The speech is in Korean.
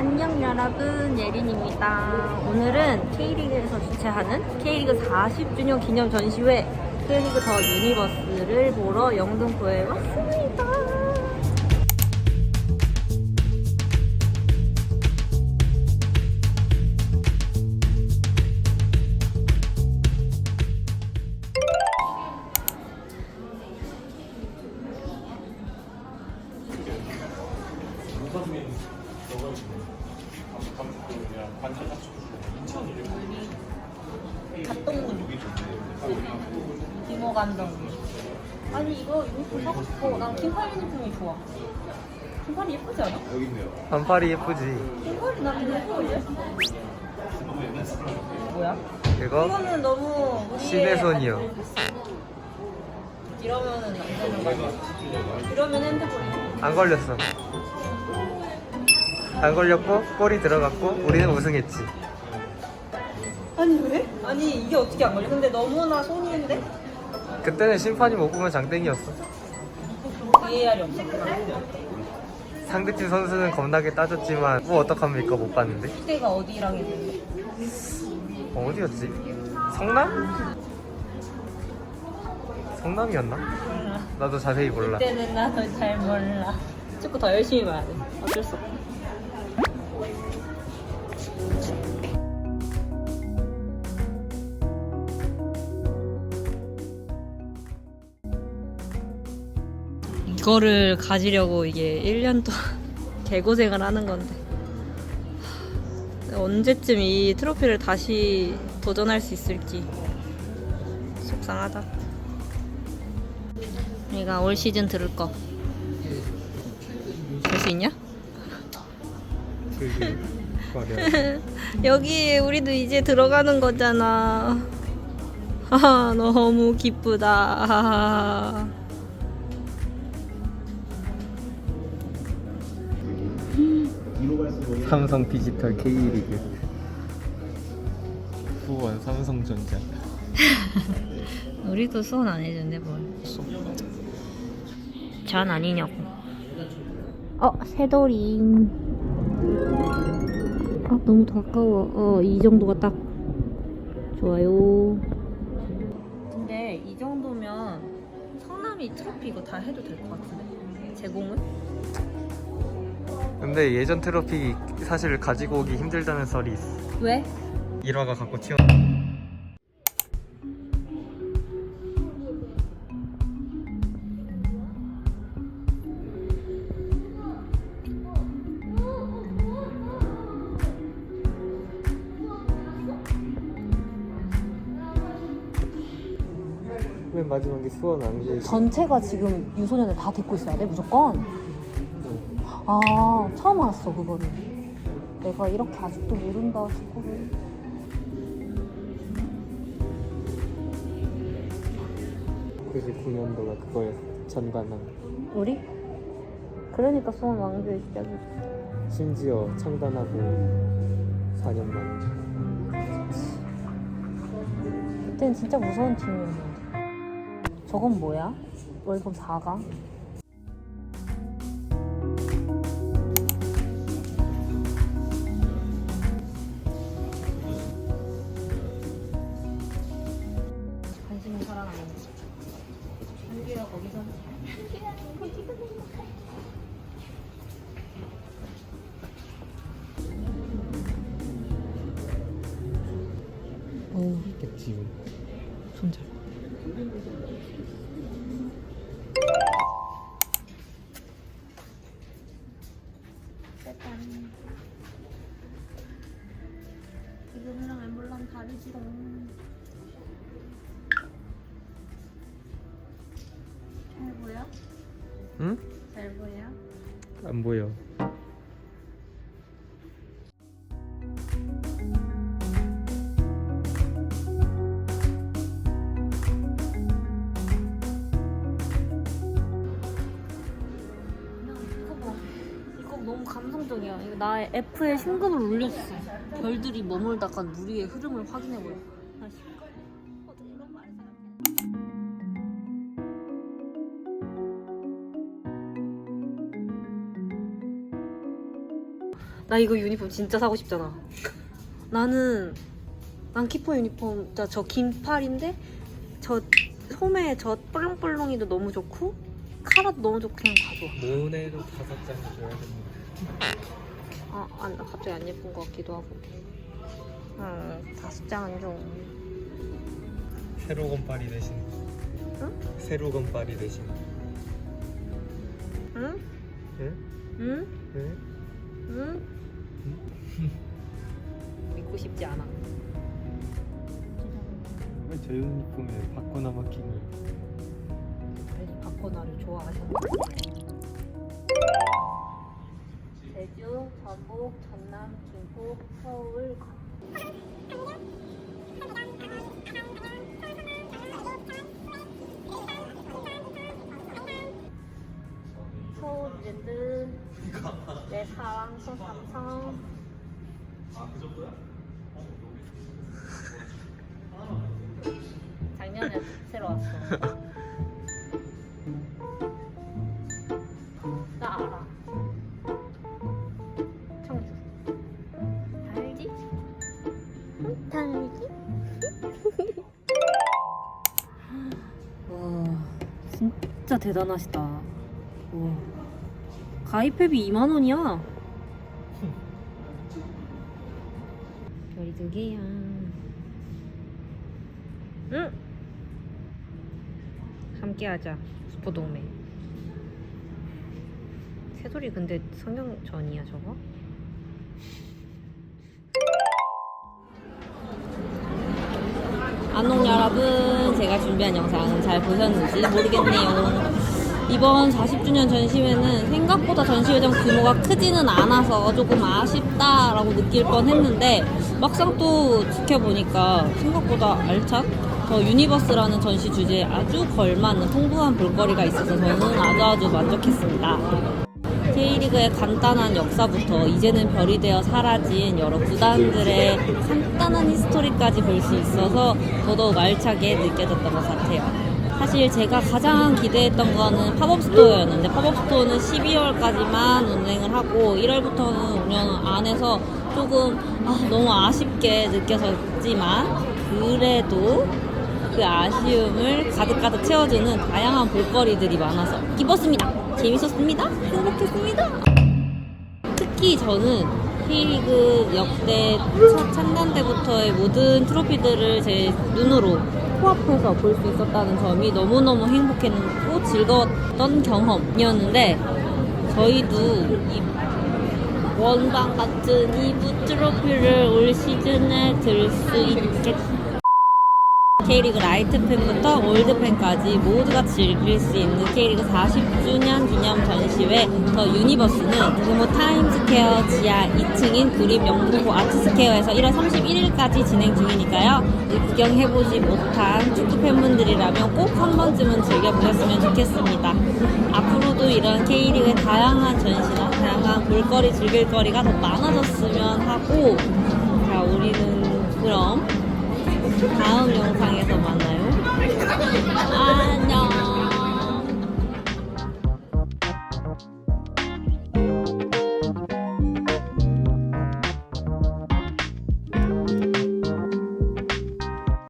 안녕 여러분 예린입니다. 오늘은 K리그에서 주최하는 K리그 40주년 기념 전시회 K리그 더 유니버스를 보러 영등포에 왔습니다. 김호 감독님. 아니 이거 유니폼 사고 싶어. 난 긴팔 유니폼이 좋아. 긴팔이 예쁘지 않아? 반팔이 예쁘지. 긴팔이 나는 예뻐요. 뭐야? 이거 이거는 너무 우리의 신의 손이요. 이러면은 안 되는 거 아니야? 이러면 핸드폰이 안 걸렸어. 안 걸렸고 골이 들어갔고 우리는 우승했지. 아니 왜? 아니 이게 어떻게 안 걸려? 근데 너무나 손이인데? 그때는 심판이 못 보면 장땡이었어. VAR이 없었구나. 상대팀 선수는 겁나게 따졌지만 뭐 어떡합니까 못 봤는데. 그때가 어디랑 했는데? 어, 어디였지? 성남? 성남이었나? 몰라. 나도 자세히 몰라. 그때는 나도 잘 몰라. 축구 더 열심히 봐야 돼. 어쩔 수 없어. 이거를 가지려고 이게 1년 동안 개고생을 하는 건데 하, 언제쯤 이 트로피를 다시 도전할 수 있을지 속상하다. 우리가 올 시즌 들을 거. 볼 수 있냐? 여기 우리도 이제 들어가는 거잖아. 아, 너무 기쁘다. 삼성 디지털 K리그. 후원 삼성전자. 우리도 수원 안 해준대 뭘. 전 아니냐고. 어, 새돌이. 아, 너무 가까워. 어, 이 정도가 딱 좋아요. 근데 이 정도면 성남이 트로피 이거 다 해도 될 것 같은데. 제공은? 근데 예전 트로피 사실 가지고 오기 힘들다는 썰이 있어. 왜? 일화가 갖고 튀어. 맨 마지막에 수원 왕제 전체가 지금 유소년을 다 데리고 있어야 돼 무조건? 아 처음 알았어 그거를 내가 이렇게 아직도 모른다 축구를 99년도가 그거였어 전관왕 우리? 그러니까 수원 왕조의 시작이지 심지어 창단하고 4년 만에 그때는 진짜 무서운 팀이었는데 저건 뭐야? 월급 4강? 거기서? 오 있겠지. 손절 짜잔 지금이랑 엠블럼 다르지롱 보여? 응? 잘 보여? 안 보여 이거 봐. 이거 너무 감성적이야. 이거 나의 F의 심금을 울렸어. 별들이 머물다가 무리의 흐름을 확인해보여. 나 이거 유니폼 진짜 사고 싶잖아. 나는 난 키퍼 유니폼 진짜 저 긴팔인데 저 소매 저 뿔렁뿔렁이도 너무 좋고 카라 도 너무 좋고 그냥 가져와. 모네도 다섯 장 줘야겠네. 아, 안, 갑자기 안 예쁜 것 같기도 하고. 음, 다섯 장은 좀. 세로 건파리 대신. 응? 세로 건파리 대신. 응? 응? 응? 응? 응? 믿고 싶지 않아. 왜저 유니폼에 바코나 마킹을? 빨리 바코나를 좋아하셨나? 제주, 전북, 전남, 김포, 서울. 서울 랜드 내 사랑 소삼성. 작년에 새로 왔어. 나 알아. 청주. 알지? 달지? 와 진짜 대단하시다. 와 가입회비 2만원이야. 별이 두 개야. 응? 함께하자 슈퍼동맹 새소리 근데 성경 전이야 저거? 안녕 여러분. 제가 준비한 영상 잘 보셨는지 모르겠네요 이번 40주년 전시회는 생각보다 전시회장 규모가 크지는 않아서 조금 아쉽다라고 느낄 뻔 했는데 막상 또 지켜보니까 생각보다 알찬 더 유니버스라는 전시 주제에 아주 걸맞는 풍부한 볼거리가 있어서 저는 아주 아주 만족했습니다. K리그의 간단한 역사부터 이제는 별이 되어 사라진 여러 구단들의 간단한 히스토리까지 볼 수 있어서 더더욱 알차게 느껴졌던 것 같아요. 사실 제가 가장 기대했던 거는 팝업 스토어였는데 팝업 스토어는 12월까지만 운행을 하고 1월부터는 운영 안 해서 조금 아, 너무 아쉽게 느껴졌지만 그래도 그 아쉬움을 가득가득 채워주는 다양한 볼거리들이 많아서 기뻤습니다. 재밌었습니다. 행복했습니다. 특히 저는 K리그 역대 첫 창단 때부터의 모든 트로피들을 제 눈으로 코앞에서 볼 수 있었다는 점이 너무너무 행복했고 즐거웠던 경험이었는데 저희도 이 원방 같은 이 부 트로피를 올 시즌에 들 수 있겠 K리그 라이트 팬부터 올드 팬까지 모두가 즐길 수 있는 K리그 40주년 기념 전시회 더 유니버스는 구모 타임스퀘어 지하 2층인 구립 영등포 아트스퀘어에서 1월 31일까지 진행 중이니까요. 구경해보지 못한 축구 팬분들이라면 꼭 한 번쯤은 즐겨보셨으면 좋겠습니다. 앞으로도 이런 K리그의 다양한 전시나 다양한 볼거리, 즐길거리가 더 많아졌으면 하고 자, 우리는 그럼 다음 영상에서 만나요. 아